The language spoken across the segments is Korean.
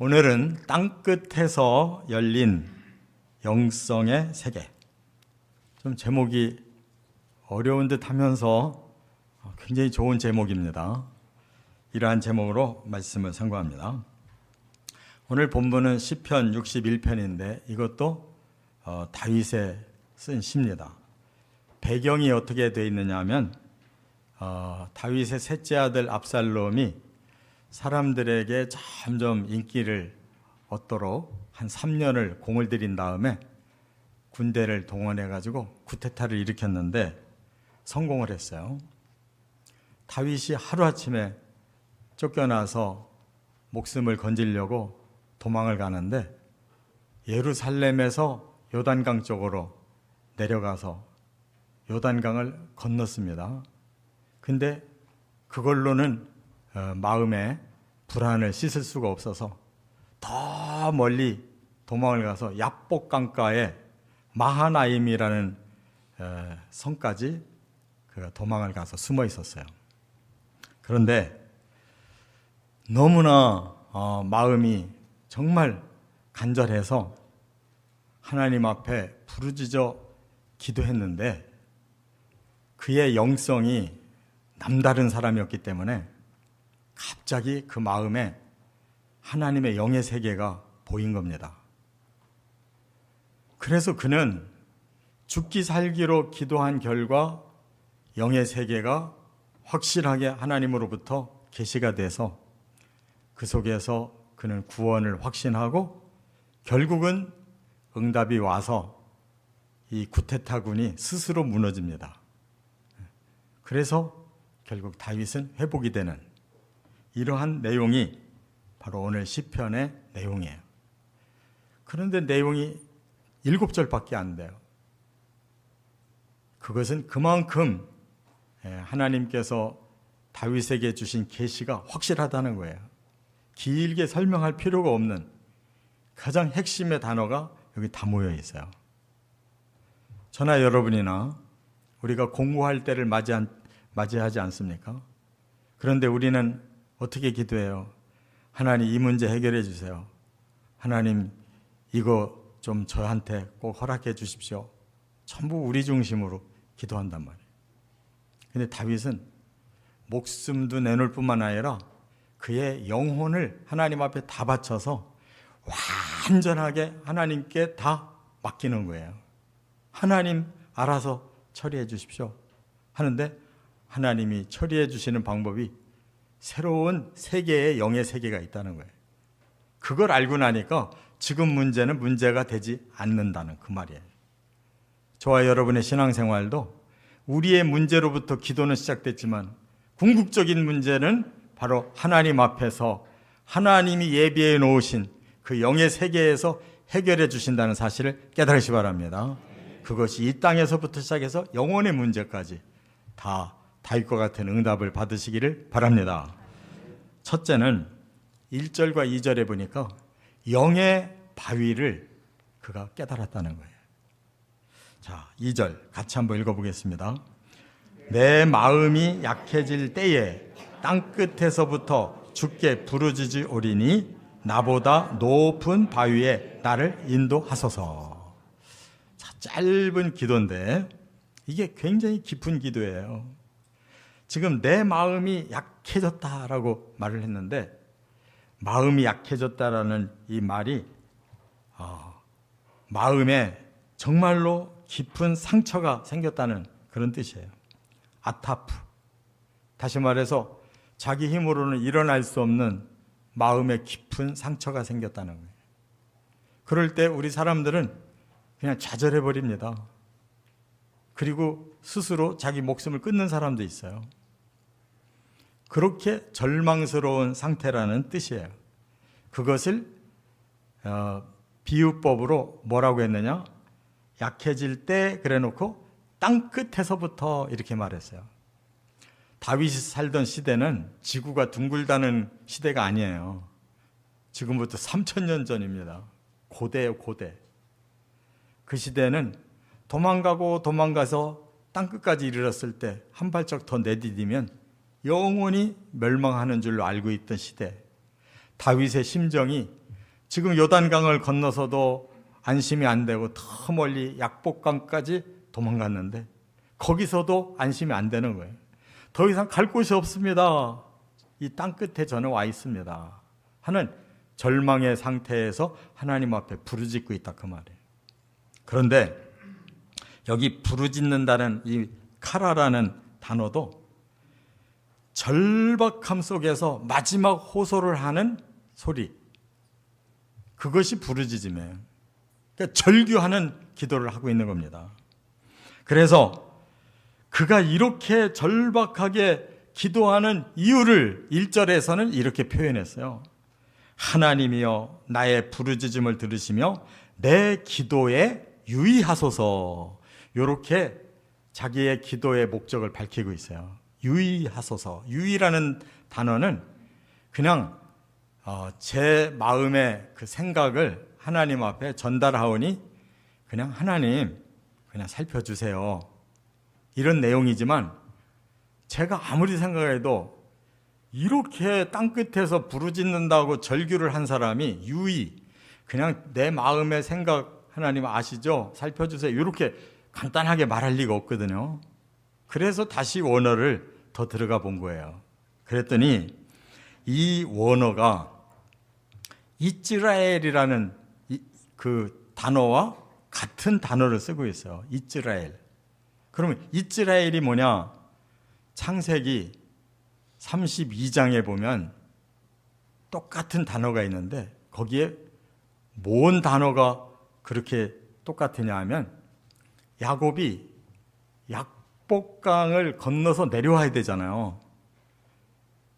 오늘은 땅끝에서 열린 영성의 세계. 좀 제목이 어려운 듯 하면서 굉장히 좋은 제목입니다. 이러한 제목으로 말씀을 상고합니다. 오늘 본문은 시편 61편인데 이것도 어, 다윗의 쓴 시입니다. 배경이 어떻게 되어 있느냐 하면 어, 다윗의 셋째 아들 압살롬이 사람들에게 점점 인기를 얻도록 한 3년을 공을 들인 다음에 군대를 동원해 가지고 쿠데타를 일으켰는데 성공을 했어요. 다윗이 하루아침에 쫓겨나서 목숨을 건지려고 도망을 가는데 예루살렘에서 요단강 쪽으로 내려가서 요단강을 건넜습니다. 근데 그걸로는 어, 마음에 불안을 씻을 수가 없어서 더 멀리 도망을 가서 야복 강가에 마하나임이라는 에, 성까지 그 도망을 가서 숨어 있었어요. 그런데 너무나 어, 마음이 정말 간절해서 하나님 앞에 부르짖어 기도했는데 그의 영성이 남다른 사람이었기 때문에 갑자기 그 마음에 하나님의 영의 세계가 보인 겁니다. 그래서 그는 죽기 살기로 기도한 결과 영의 세계가 확실하게 하나님으로부터 계시가 돼서 그 속에서 그는 구원을 확신하고 결국은 응답이 와서 이 구테타군이 스스로 무너집니다. 그래서 결국 다윗은 회복이 되는 이러한 내용이 바로 오늘 시편의 내용이에요. 그런데 내용이 일곱 절밖에 안 돼요. 그것은 그만큼 예, 하나님께서 다윗에게 주신 계시가 확실하다는 거예요. 길게 설명할 필요가 없는 가장 핵심의 단어가 여기 다 모여 있어요. 저나 여러분이나 우리가 공부할 때를 맞이한, 맞이하지 않습니까? 그런데 우리는 어떻게 기도해요? 하나님 이 문제 해결해 주세요. 하나님 이거 좀 저한테 꼭 허락해 주십시오. 전부 우리 중심으로 기도한단 말이에요. 근데 다윗은 목숨도 내놓을 뿐만 아니라 그의 영혼을 하나님 앞에 다 바쳐서 완전하게 하나님께 다 맡기는 거예요. 하나님 알아서 처리해 주십시오. 하는데 하나님이 처리해 주시는 방법이 새로운 세계의 영의 세계가 있다는 거예요. 그걸 알고 나니까 지금 문제는 문제가 되지 않는다는 그 말이에요. 저와 여러분의 신앙생활도 우리의 문제로부터 기도는 시작됐지만 궁극적인 문제는 바로 하나님 앞에서 하나님이 예비해 놓으신 그 영의 세계에서 해결해 주신다는 사실을 깨달으시 바랍니다. 그것이 이 땅에서부터 시작해서 영혼의 문제까지 다 다윗과 같은 응답을 받으시기를 바랍니다. 첫째는 1절과 2절에 보니까 영의 바위를 그가 깨달았다는 거예요. 자, 2절 같이 한번 읽어보겠습니다. 내 마음이 약해질 때에 땅 끝에서부터 주께 부르짖으 오리니 나보다 높은 바위에 나를 인도하소서. 자, 짧은 기도인데 이게 굉장히 깊은 기도예요. 지금 내 마음이 약해졌다라고 말을 했는데 마음이 약해졌다라는 이 말이 어, 마음에 정말로 깊은 상처가 생겼다는 그런 뜻이에요. 아타프. 다시 말해서 자기 힘으로는 일어날 수 없는 마음에 깊은 상처가 생겼다는 거예요. 그럴 때 우리 사람들은 그냥 좌절해 버립니다. 그리고 스스로 자기 목숨을 끊는 사람도 있어요. 그렇게 절망스러운 상태라는 뜻이에요. 그것을 어, 비유법으로 뭐라고 했느냐? 약해질 때 그래 놓고 땅 끝에서부터 이렇게 말했어요. 다윗이 살던 시대는 지구가 둥글다는 시대가 아니에요. 지금부터 3천년 전입니다. 고대예요, 고대. 그 시대는 도망가고 도망가서 땅 끝까지 이르렀을 때 한 발짝 더 내디디면 영원히 멸망하는 줄로 알고 있던 시대. 다윗의 심정이 지금 요단강을 건너서도 안심이 안 되고 더 멀리 약복강까지 도망갔는데 거기서도 안심이 안 되는 거예요. 더 이상 갈 곳이 없습니다. 이 땅 끝에 저는 와 있습니다. 하는 절망의 상태에서 하나님 앞에 부르짖고 있다 그 말이에요. 그런데 여기 부르짖는다는 이 카라라는 단어도 절박함 속에서 마지막 호소를 하는 소리. 그것이 부르짖음이에요. 그러니까 절규하는 기도를 하고 있는 겁니다. 그래서 그가 이렇게 절박하게 기도하는 이유를 1절에서는 이렇게 표현했어요. 하나님이여 나의 부르짖음을 들으시며 내 기도에 유의하소서. 이렇게 자기의 기도의 목적을 밝히고 있어요. 유의하소서. 유의라는 단어는 그냥 어, 제 마음의 그 생각을 하나님 앞에 전달하오니 그냥 하나님 그냥 살펴주세요. 이런 내용이지만 제가 아무리 생각해도 이렇게 땅끝에서 부르짖는다고 절규를 한 사람이 유의 그냥 내 마음의 생각 하나님 아시죠? 살펴주세요. 이렇게 간단하게 말할 리가 없거든요. 그래서 다시 원어를 더 들어가 본 거예요. 그랬더니 이 원어가 이스라엘이라는 이- 그 단어와 같은 단어를 쓰고 있어요. 이스라엘. 그러면 이스라엘이 뭐냐? 창세기 32장에 보면 똑같은 단어가 있는데 거기에 뭔 단어가 그렇게 똑같으냐 하면 야곱이 약 복강을 건너서 내려와야 되잖아요.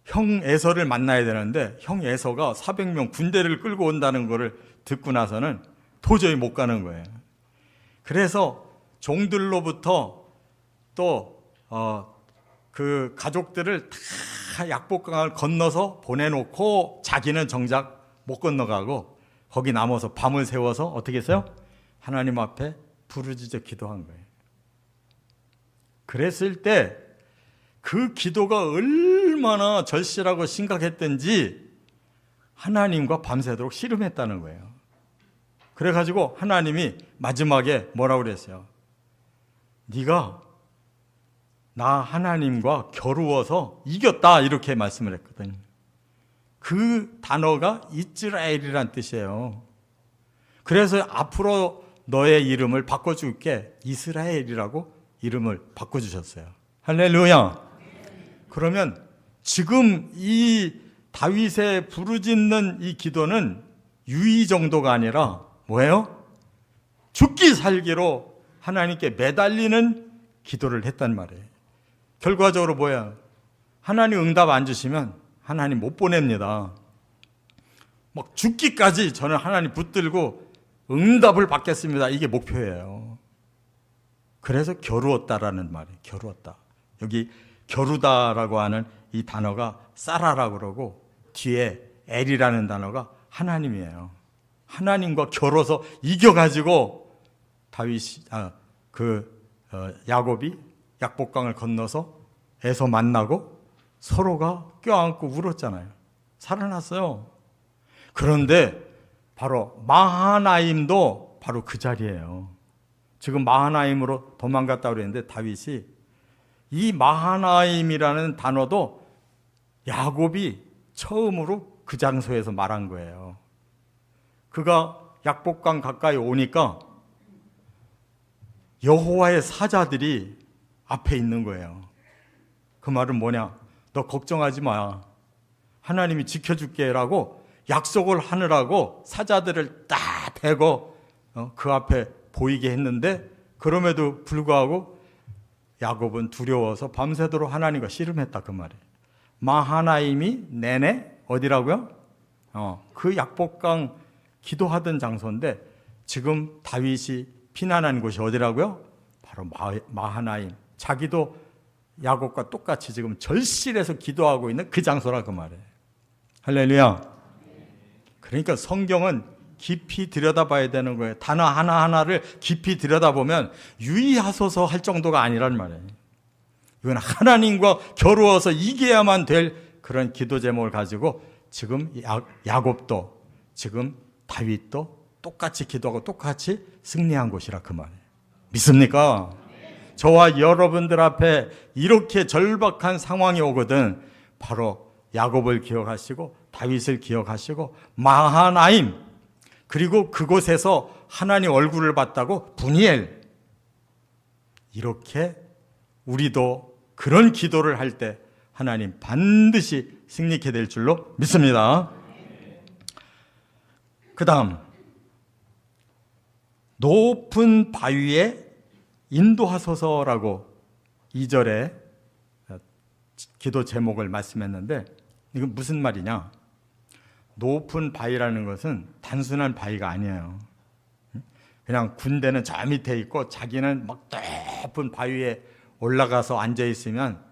형 에서를 만나야 되는데 형 에서가 400명 군대를 끌고 온다는 것을 듣고 나서는 도저히 못 가는 거예요. 그래서 종들로부터 또 어, 그 가족들을 다 약복강을 건너서 보내놓고 자기는 정작 못 건너가고 거기 남아서 밤을 새워서 어떻게 했어요? 하나님 앞에 부르짖어 기도한 거예요. 그랬을 때 그 기도가 얼마나 절실하고 심각했던지 하나님과 밤새도록 씨름했다는 거예요. 그래가지고 하나님이 마지막에 뭐라고 그랬어요? 네가 나 하나님과 겨루어서 이겼다 이렇게 말씀을 했거든요. 그 단어가 이스라엘이란 뜻이에요. 그래서 앞으로 너의 이름을 바꿔줄게 이스라엘이라고 이름을 바꿔주셨어요. 할렐루야. 그러면 지금 이 다윗의 부르짖는 이 기도는 유의 정도가 아니라 뭐예요? 죽기 살기로 하나님께 매달리는 기도를 했단 말이에요. 결과적으로 뭐야? 하나님 응답 안 주시면 하나님 못 보냅니다. 막 죽기까지 저는 하나님 붙들고 응답을 받겠습니다. 이게 목표예요. 그래서 겨루었다라는 말이에요. 겨루었다. 여기 겨루다라고 하는 이 단어가 사라라고 그러고 뒤에 엘이라는 단어가 하나님이에요. 하나님과 겨뤄서 이겨가지고 다윗이 아, 그 어, 야곱이 약복강을 건너서 에서 만나고 서로가 껴안고 울었잖아요. 살아났어요. 그런데 바로 마하나임도 바로 그 자리예요. 지금 마하나임으로 도망갔다 그랬는데 다윗이 이 마하나임이라는 단어도 야곱이 처음으로 그 장소에서 말한 거예요. 그가 약복강 가까이 오니까 여호와의 사자들이 앞에 있는 거예요. 그 말은 뭐냐? 너 걱정하지 마. 하나님이 지켜줄게라고 약속을 하느라고 사자들을 딱 대고 어, 그 앞에 보이게 했는데 그럼에도 불구하고 야곱은 두려워서 밤새도록 하나님과 씨름했다 그 말이에요. 마하나임이 내내 어디라고요? 어, 그 약복강 기도하던 장소인데 지금 다윗이 피난한 곳이 어디라고요? 바로 마, 마하나임. 자기도 야곱과 똑같이 지금 절실해서 기도하고 있는 그 장소라 그 말이에요. 할렐루야. 그러니까 성경은 깊이 들여다봐야 되는 거예요. 단어 하나하나를 깊이 들여다보면 유의하소서 할 정도가 아니란 말이에요. 이건 하나님과 겨루어서 이겨야만 될 그런 기도 제목을 가지고 지금 야, 야곱도 지금 다윗도 똑같이 기도하고 똑같이 승리한 곳이라 그 말이에요. 믿습니까? 저와 여러분들 앞에 이렇게 절박한 상황이 오거든 바로 야곱을 기억하시고 다윗을 기억하시고 마하나임 그리고 그곳에서 하나님 얼굴을 봤다고 분이엘 이렇게 우리도 그런 기도를 할 때 하나님 반드시 승리케 될 줄로 믿습니다. 그다음 높은 바위에 인도하소서라고 2절에 기도 제목을 말씀했는데 이건 무슨 말이냐? 높은 바위라는 것은 단순한 바위가 아니에요. 그냥 군대는 저 밑에 있고 자기는 막 높은 바위에 올라가서 앉아 있으면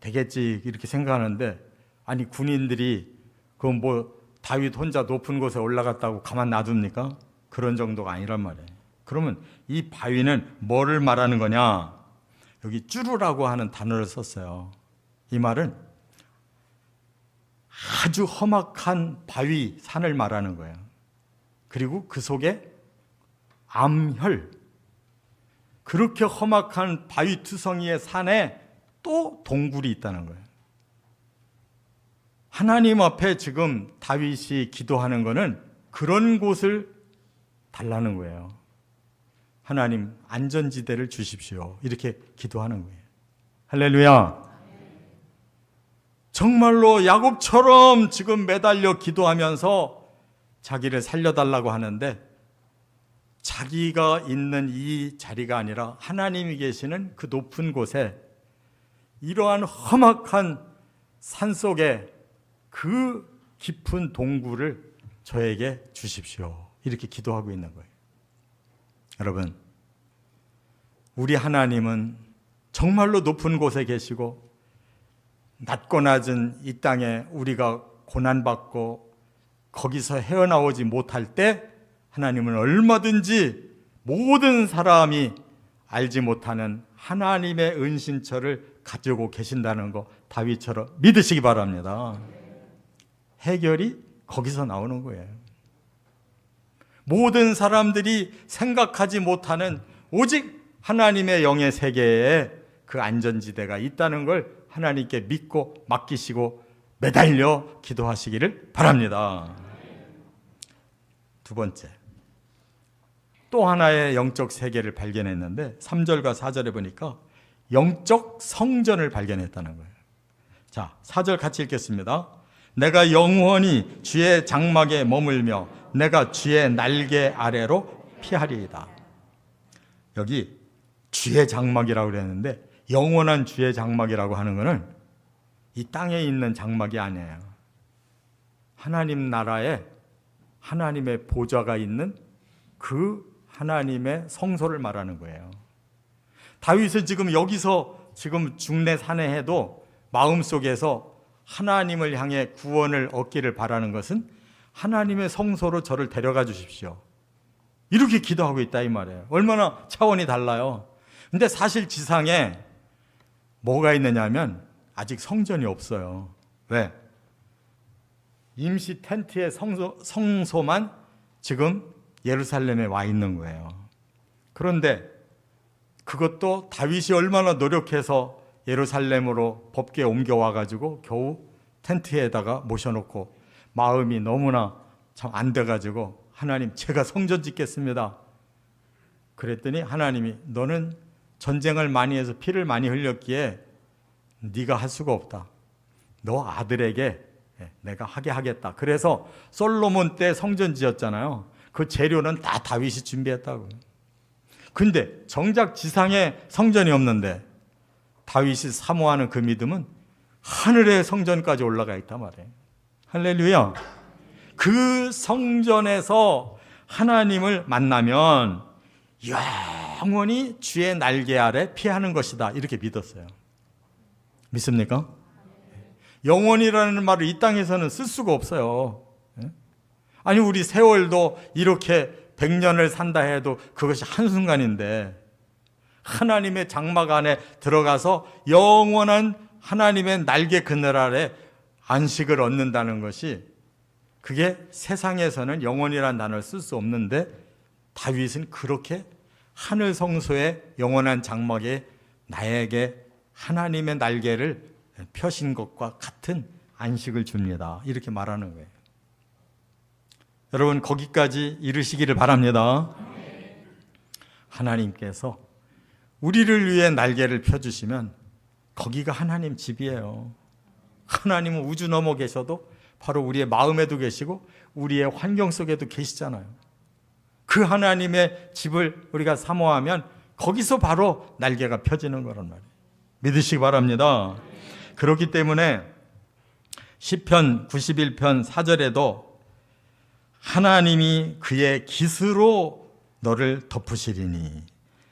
되겠지 이렇게 생각하는데 아니 군인들이 그뭐 다윗 혼자 높은 곳에 올라갔다고 가만 놔둡니까? 그런 정도가 아니란 말이에요. 그러면 이 바위는 뭐를 말하는 거냐? 여기 쭈루라고 하는 단어를 썼어요. 이 말은 아주 험악한 바위 산을 말하는 거예요. 그리고 그 속에 암혈 그렇게 험악한 바위 투성이의 산에 또 동굴이 있다는 거예요. 하나님 앞에 지금 다윗이 기도하는 거는 그런 곳을 달라는 거예요. 하나님 안전지대를 주십시오. 이렇게 기도하는 거예요. 할렐루야. 정말로 야곱처럼 지금 매달려 기도하면서 자기를 살려달라고 하는데 자기가 있는 이 자리가 아니라 하나님이 계시는 그 높은 곳에 이러한 험악한 산 속에 그 깊은 동굴을 저에게 주십시오. 이렇게 기도하고 있는 거예요. 여러분, 우리 하나님은 정말로 높은 곳에 계시고 낮고 낮은 이 땅에 우리가 고난받고 거기서 헤어나오지 못할 때 하나님은 얼마든지 모든 사람이 알지 못하는 하나님의 은신처를 가지고 계신다는 거 다윗처럼 믿으시기 바랍니다. 해결이 거기서 나오는 거예요. 모든 사람들이 생각하지 못하는 오직 하나님의 영의 세계에 그 안전지대가 있다는 걸 하나님께 믿고 맡기시고 매달려 기도하시기를 바랍니다. 두 번째. 또 하나의 영적 세계를 발견했는데 3절과 4절에 보니까 영적 성전을 발견했다는 거예요. 자, 4절 같이 읽겠습니다. 내가 영원히 주의 장막에 머물며 내가 주의 날개 아래로 피하리이다. 여기 주의 장막이라고 그랬는데 영원한 주의 장막이라고 하는 것은 이 땅에 있는 장막이 아니에요. 하나님 나라에 하나님의 보좌가 있는 그 하나님의 성소를 말하는 거예요. 다윗은 지금 여기서 지금 중내 산해해도 마음속에서 하나님을 향해 구원을 얻기를 바라는 것은 하나님의 성소로 저를 데려가 주십시오. 이렇게 기도하고 있다 이 말이에요. 얼마나 차원이 달라요. 근데 사실 지상에 뭐가 있느냐면 아직 성전이 없어요. 왜? 임시 텐트의 성소, 성소만 지금 예루살렘에 와 있는 거예요. 그런데 그것도 다윗이 얼마나 노력해서 예루살렘으로 법궤 옮겨와 가지고 겨우 텐트에다가 모셔놓고 마음이 너무나 참 안 돼가지고 하나님 제가 성전 짓겠습니다. 그랬더니 하나님이 너는 전쟁을 많이 해서 피를 많이 흘렸기에 네가 할 수가 없다. 너 아들에게 내가 하게 하겠다. 그래서 솔로몬 때 성전 지었잖아요. 그 재료는 다 다윗이 준비했다고. 근데 정작 지상에 성전이 없는데 다윗이 사모하는 그 믿음은 하늘의 성전까지 올라가 있단 말이에요. 할렐루야. 그 성전에서 하나님을 만나면 영원히 주의 날개 아래 피하는 것이다. 이렇게 믿었어요. 믿습니까? 영원이라는 말을 이 땅에서는 쓸 수가 없어요. 예? 아니, 우리 세월도 이렇게 100년을 산다 해도 그것이 한순간인데, 하나님의 장막 안에 들어가서 영원한 하나님의 날개 그늘 아래 안식을 얻는다는 것이 그게 세상에서는 영원이라는 단어를 쓸 수 없는데 다윗은 그렇게 하늘 성소의 영원한 장막에 나에게 하나님의 날개를 펴신 것과 같은 안식을 줍니다. 이렇게 말하는 거예요. 여러분 거기까지 이르시기를 바랍니다. 하나님께서 우리를 위해 날개를 펴주시면 거기가 하나님 집이에요. 하나님은 우주 넘어 계셔도 바로 우리의 마음에도 계시고 우리의 환경 속에도 계시잖아요. 그 하나님의 집을 우리가 사모하면 거기서 바로 날개가 펴지는 거란 말이에요. 믿으시기 바랍니다. 그렇기 때문에 시편 91편 4절에도 하나님이 그의 깃으로 너를 덮으시리니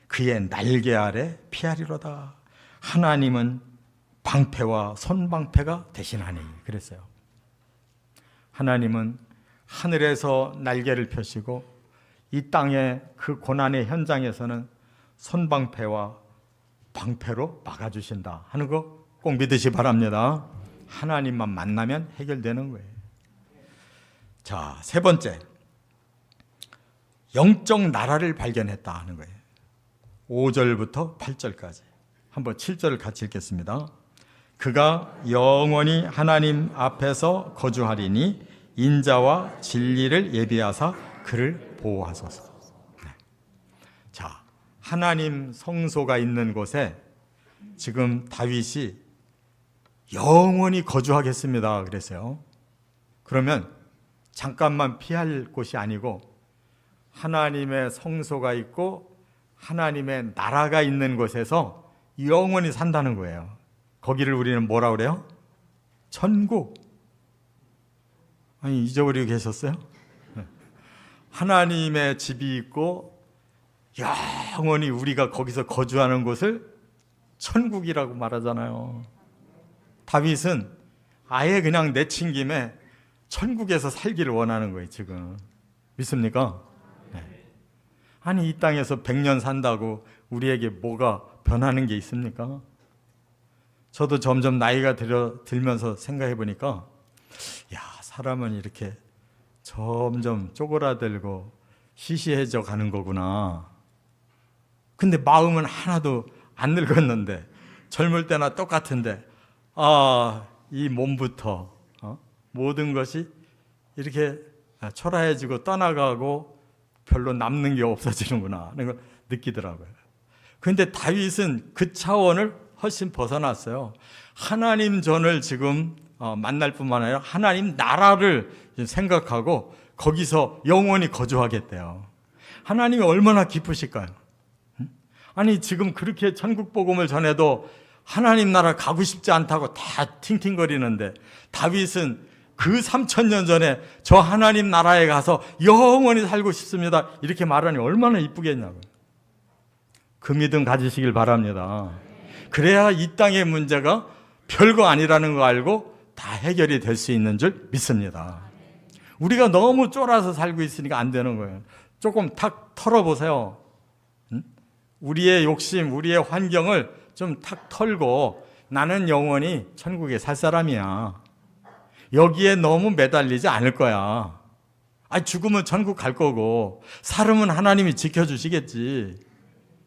그의 날개 아래 피하리로다. 하나님은 방패와 손방패가 대신하니 그랬어요. 하나님은 하늘에서 날개를 펴시고 이 땅의 그 고난의 현장에서는 손방패와 방패로 막아주신다 하는 거 꼭 믿으시 바랍니다. 하나님만 만나면 해결되는 거예요. 자, 세 번째. 영적 나라를 발견했다 하는 거예요. 5절부터 8절까지. 한번 7절을 같이 읽겠습니다. 그가 영원히 하나님 앞에서 거주하리니 인자와 진리를 예비하사 그를 보호하소서. 네. 자, 하나님 성소가 있는 곳에 지금 다윗이 영원히 거주하겠습니다. 그랬어요. 그러면 잠깐만 피할 곳이 아니고 하나님의 성소가 있고 하나님의 나라가 있는 곳에서 영원히 산다는 거예요. 거기를 우리는 뭐라 그래요? 천국. 아니 잊어버리고 계셨어요? 네. 하나님의 집이 있고 영원히 우리가 거기서 거주하는 곳을 천국이라고 말하잖아요. 다윗은 아예 그냥 내친 김에 천국에서 살기를 원하는 거예요, 지금. 믿습니까? 네. 아니, 이 땅에서 100년 산다고 우리에게 뭐가 변하는 게 있습니까? 저도 점점 나이가 들면서 생각해 보니까, 야, 사람은 이렇게 점점 쪼그라들고 시시해져 가는 거구나. 근데 마음은 하나도 안 늙었는데, 젊을 때나 똑같은데, 아, 이 몸부터 어? 모든 것이 이렇게 초라해지고 떠나가고 별로 남는 게 없어지는구나 하는 걸 느끼더라고요. 그런데 다윗은 그 차원을 훨씬 벗어났어요. 하나님 전을 지금 어, 만날 뿐만 아니라 하나님 나라를 생각하고 거기서 영원히 거주하겠대요. 하나님이 얼마나 기쁘실까요? 아니 지금 그렇게 천국 복음을 전해도 하나님 나라 가고 싶지 않다고 다 팅팅거리는데 다윗은 그 3천 년 전에 저 하나님 나라에 가서 영원히 살고 싶습니다. 이렇게 말하니 얼마나 이쁘겠냐고요. 그 믿음 가지시길 바랍니다. 그래야 이 땅의 문제가 별거 아니라는 거 알고 다 해결이 될 수 있는 줄 믿습니다. 우리가 너무 쫄아서 살고 있으니까 안 되는 거예요. 조금 탁 털어보세요. 우리의 욕심, 우리의 환경을 좀 탁 털고 나는 영원히 천국에 살 사람이야. 여기에 너무 매달리지 않을 거야. 아, 죽으면 천국 갈 거고, 살으면 하나님이 지켜주시겠지.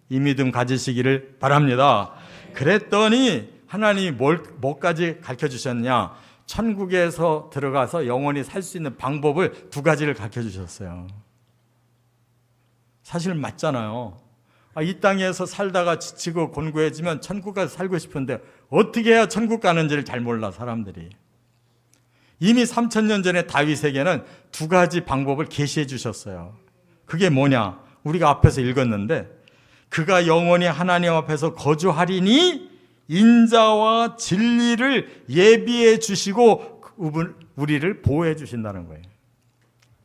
이 믿음 가지시기를 바랍니다. 그랬더니 하나님이 뭘, 뭐까지 가르쳐 주셨냐? 천국에서 들어가서 영원히 살 수 있는 방법을 두 가지를 가르쳐 주셨어요. 사실 맞잖아요. 아, 이 땅에서 살다가 지치고 곤고해지면 천국 가서 살고 싶은데 어떻게 해야 천국 가는지를 잘 몰라 사람들이. 이미 3천 년 전에 다윗에게는 두 가지 방법을 계시해 주셨어요. 그게 뭐냐? 우리가 앞에서 읽었는데 그가 영원히 하나님 앞에서 거주하리니 인자와 진리를 예비해 주시고 우리를 보호해 주신다는 거예요.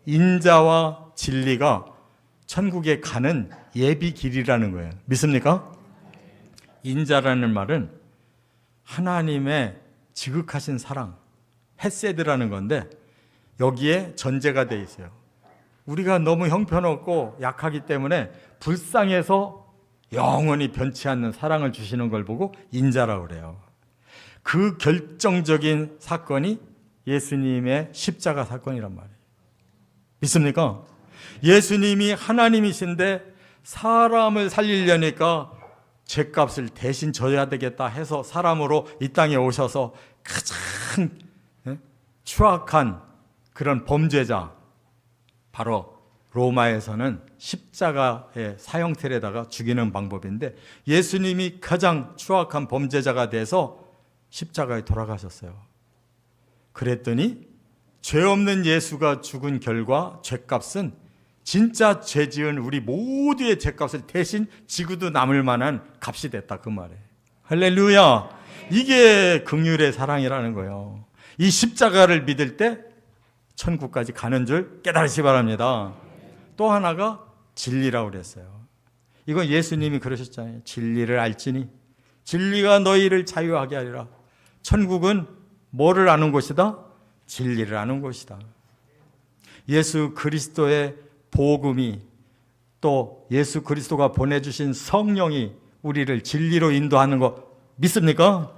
인자와 진리가 천국에 가는 예비 길이라는 거예요. 믿습니까? 인자라는 말은 하나님의 지극하신 사랑, 헤세드라는 건데 여기에 전제가 돼 있어요. 우리가 너무 형편없고 약하기 때문에 불쌍해서 영원히 변치 않는 사랑을 주시는 걸 보고 인자라고 그래요. 그 결정적인 사건이 예수님의 십자가 사건이란 말이에요. 믿습니까? 예수님이 하나님이신데 사람을 살리려니까 죄값을 대신 져야 되겠다 해서 사람으로 이 땅에 오셔서 가장 예? 추악한 그런 범죄자 바로 로마에서는 십자가의 사형틀에다가 죽이는 방법인데 예수님이 가장 추악한 범죄자가 돼서 십자가에 돌아가셨어요. 그랬더니 죄 없는 예수가 죽은 결과 죄값은 진짜 죄 지은 우리 모두의 죄값을 대신 지구도 남을 만한 값이 됐다 그 말에. 할렐루야. 이게 긍휼의 사랑이라는 거예요. 이 십자가를 믿을 때 천국까지 가는 줄 깨달으시 바랍니다. 또 하나가 진리라고 그랬어요. 이건 예수님이 그러셨잖아요. 진리를 알지니 진리가 너희를 자유하게 하리라. 천국은 뭐를 아는 곳이다? 진리를 아는 곳이다. 예수 그리스도의 복음이 또 예수 그리스도가 보내주신 성령이 우리를 진리로 인도하는 거 믿습니까?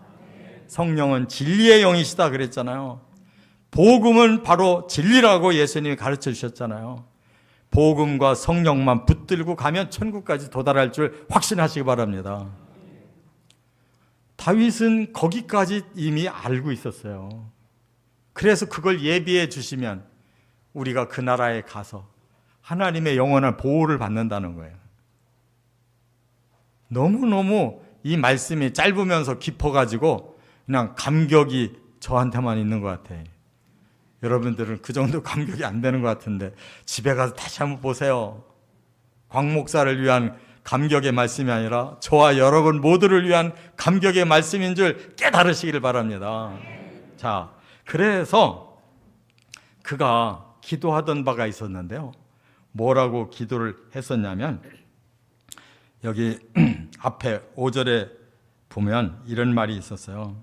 성령은 진리의 영이시다 그랬잖아요. 복음은 바로 진리라고 예수님이 가르쳐 주셨잖아요. 복음과 성령만 붙들고 가면 천국까지 도달할 줄 확신하시기 바랍니다. 다윗은 거기까지 이미 알고 있었어요. 그래서 그걸 예비해 주시면 우리가 그 나라에 가서 하나님의 영원한 보호를 받는다는 거예요. 너무너무 이 말씀이 짧으면서 깊어가지고 그냥 감격이 저한테만 있는 것 같아요. 여러분들은 그 정도 감격이 안 되는 것 같은데 집에 가서 다시 한번 보세요. 광 목사를 위한 감격의 말씀이 아니라 저와 여러분 모두를 위한 감격의 말씀인 줄 깨달으시기를 바랍니다. 자, 그래서 그가 기도하던 바가 있었는데요. 뭐라고 기도를 했었냐면 여기 앞에 5절에 보면 이런 말이 있었어요.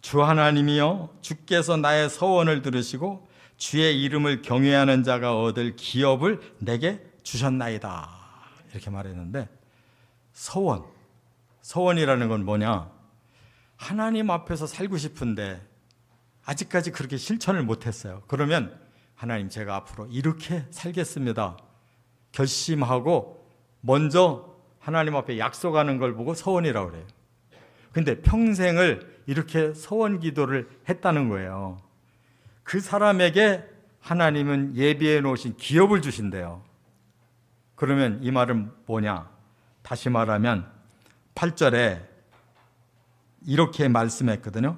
주 하나님이여 주께서 나의 서원을 들으시고 주의 이름을 경외하는 자가 얻을 기업을 내게 주셨나이다. 이렇게 말했는데 서원 서원이라는 건 뭐냐? 하나님 앞에서 살고 싶은데 아직까지 그렇게 실천을 못 했어요. 그러면 하나님 제가 앞으로 이렇게 살겠습니다. 결심하고 먼저 하나님 앞에 약속하는 걸 보고 서원이라고 그래요. 근데 평생을 이렇게 서원 기도를 했다는 거예요. 그 사람에게 하나님은 예비해 놓으신 기업을 주신대요. 그러면 이 말은 뭐냐? 다시 말하면 8절에 이렇게 말씀했거든요.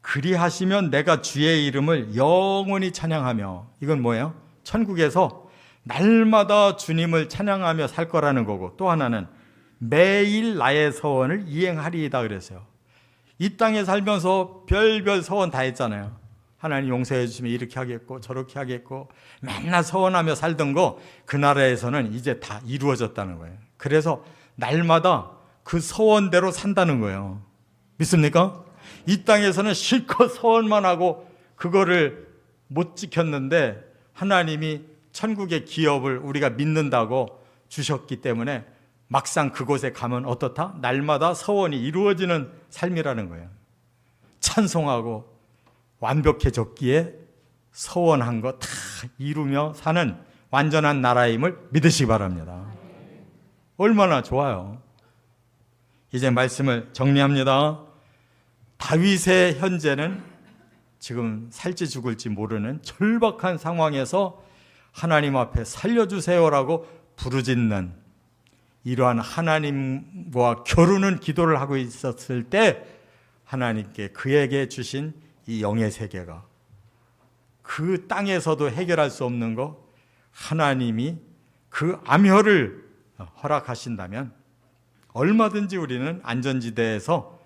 그리하시면 내가 주의 이름을 영원히 찬양하며 이건 뭐예요? 천국에서 날마다 주님을 찬양하며 살 거라는 거고 또 하나는 매일 나의 서원을 이행하리이다 그랬어요. 이 땅에 살면서 별별 서원 다 했잖아요. 하나님 용서해 주시면 이렇게 하겠고 저렇게 하겠고 맨날 서원하며 살던 거 그 나라에서는 이제 다 이루어졌다는 거예요. 그래서 날마다 그 서원대로 산다는 거예요. 믿습니까? 이 땅에서는 실컷 서원만 하고 그거를 못 지켰는데 하나님이 천국의 기업을 우리가 믿는다고 주셨기 때문에 막상 그곳에 가면 어떻다? 날마다 서원이 이루어지는 삶이라는 거예요. 찬송하고 완벽해졌기에 서원한 거 다 이루며 사는 완전한 나라임을 믿으시기 바랍니다. 얼마나 좋아요. 이제 말씀을 정리합니다. 다윗의 현재는 지금 살지 죽을지 모르는 절박한 상황에서 하나님 앞에 살려주세요라고 부르짖는 이러한 하나님과 겨루는 기도를 하고 있었을 때 하나님께 그에게 주신 이 영의 세계가 그 땅에서도 해결할 수 없는 거 하나님이 그 암혈을 허락하신다면 얼마든지 우리는 안전지대에서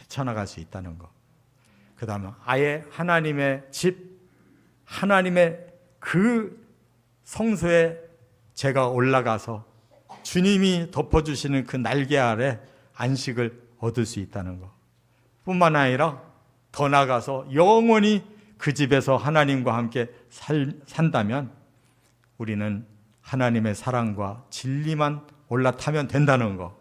헤쳐나갈 수 있다는 거. 그 다음에 아예 하나님의 집, 하나님의 그 성소에 제가 올라가서 주님이 덮어주시는 그 날개 아래 안식을 얻을 수 있다는 것. 뿐만 아니라 더 나가서 영원히 그 집에서 하나님과 함께 살, 산다면 우리는 하나님의 사랑과 진리만 올라타면 된다는 것.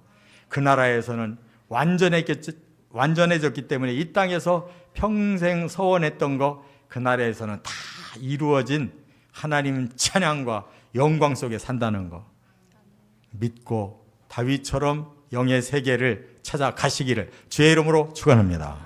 그 나라에서는 완전했겠지, 완전해졌기 때문에 이 땅에서 평생 서원했던 거그 나라에서는 다 이루어진 하나님 찬양과 영광 속에 산다는 거 믿고 다윗처럼 영의 세계를 찾아가시기를 주의 이름으로 축원합니다.